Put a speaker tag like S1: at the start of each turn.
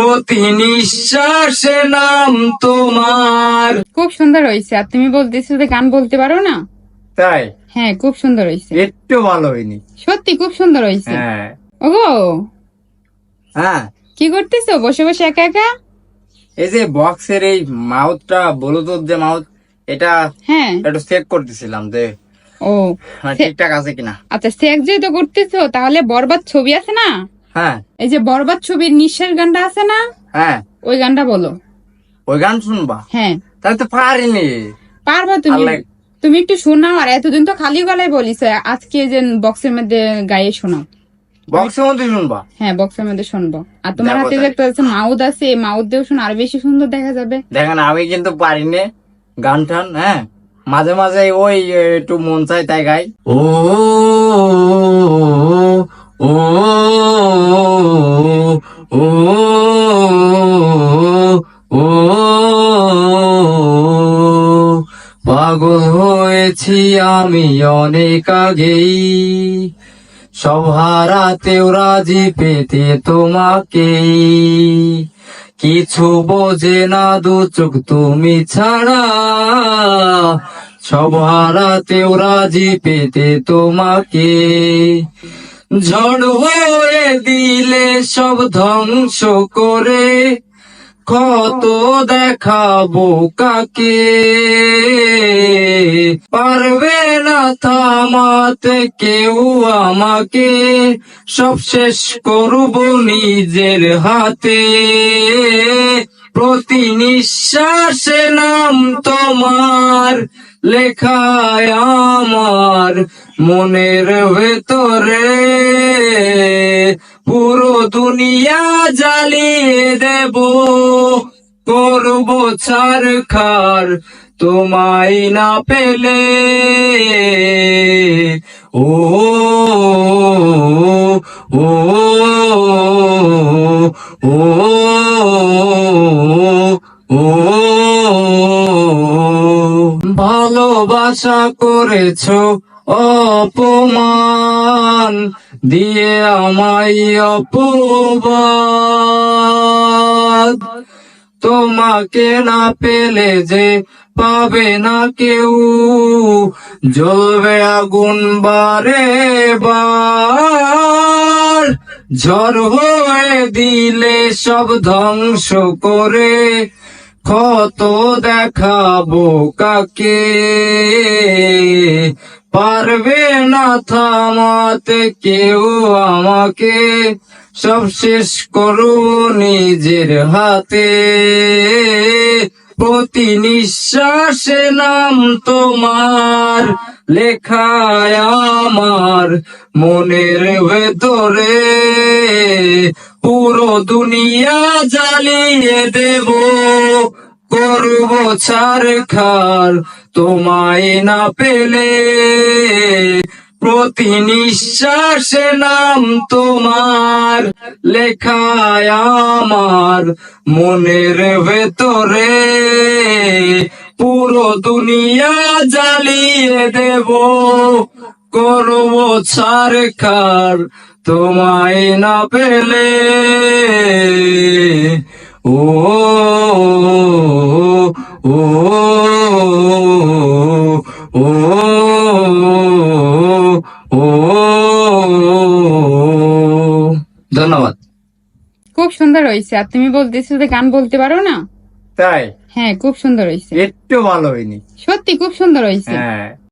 S1: প্রতি নিঃশ্বাসে নাম তোমার।
S2: খুব সুন্দর হয়েছে। আর তুমি বলতেছো যে গান বলতে পারো না?
S1: তাই?
S2: হ্যাঁ খুব সুন্দর হয়েছে।
S1: একটু ভালো হয়নি।
S2: সত্যি খুব সুন্দর হয়েছে।
S1: হ্যাঁ।
S2: ওগো
S1: হ্যাঁ।
S2: কি করতেছো? বসে বসে একা একা?
S1: এই যে বক্সের এই মাউথটা ব্লুটুথ যে মাউথ এটা
S2: হ্যাঁ।
S1: একটু চেক করতেছিলাম যে
S2: ও।
S1: ঠিকঠাক আছে কিনা।
S2: আচ্ছা সেক যেহেতু করতেছো তাহলে বরবাদ ছবি আছে না?
S1: হ্যাঁ।
S2: এই যে বরবাদ ছবির নিঃশ্বাস গানটা আছে না?
S1: হ্যাঁ।
S2: ওই গানটা বলো।
S1: ওই গান শুনবা?
S2: হ্যাঁ।
S1: তাহলে তো পারিনি।
S2: পারবা তুমি। তুমি একটু শোনাও আর এতদিন তো খালি গলায় বলিস আজকে যে বক্সের মধ্যে গায়ে শোনাও।
S1: বক্সের মধ্যে শুনবা?
S2: হ্যাঁ বক্সের মধ্যে শুনব। আর তোমার হাতে যে একটা আছে মাউথ আছে এই মাউথ দিয়েও শোনো আর বেশি সুন্দর দেখা যাবে।
S1: দেখেন আমি কিন্তু পারিনি গান টান হ্যাঁ। মাঝে মাঝে ওই একটু মন চাই তাই গাই। ও ও পাগল হয়েছি আমি অনেক আগেই। সব রাজি পেতে তোমাকে কিছু বোঝে না দু চোখ তুমি ছাড়া। সব রাজি পেতে তোমাকে। ঝড় হয়ে দিলে সব ধ্বংস করে কত দেখাবো কাকে? পারবে না থামাতে কেউ আমাকে। সব শেষ করব নিজের হাতে। প্রতি নিঃশ্বাসে নাম তোমার লেখায় আমার মনের ভেতরে। দুনিয়া জ্বালিয়ে দেব। করব ছার খার, তোমায় না পেলে। ও ও ও ও। ভালোবাসা করেছ অপমান। দিয়ে আমায় অপবাদ। তোমাকে না পেলে যে পাবে না কেউ। জ্বলবে আগুন বারে বার। ঝড় হয়ে দিলে সব ধ্বংস করে কত দেখাবো কাকে? পারবে না থামাতে কেউ আমাকে। সব শেষ করু নিজের হাতে। প্রতি নিঃশ্বাসে নাম তোমার, লেখায় আমার মনের ভেতরে। পুরো দুনিয়া জ্বালিয়ে দেব, করব ছার খার তোমায় না পেলে প্রতি নিঃশ্বাসে নাম তোমার লেখায় আমার মনের ভেতরে পুরো দুনিয়া জ্বালিয়ে দেব। করব ছার খার, তোমায় না পেলে। ও ও ও ও ধন্যবাদ।
S2: খুব সুন্দর হয়েছে। আর তুমি বলতেছো যে গান বলতে পারো না?
S1: তাই?
S2: হ্যাঁ খুব সুন্দর হয়েছে।
S1: একটু ভালো হয়নি।
S2: সত্যি খুব সুন্দর হয়েছে।
S1: হ্যাঁ।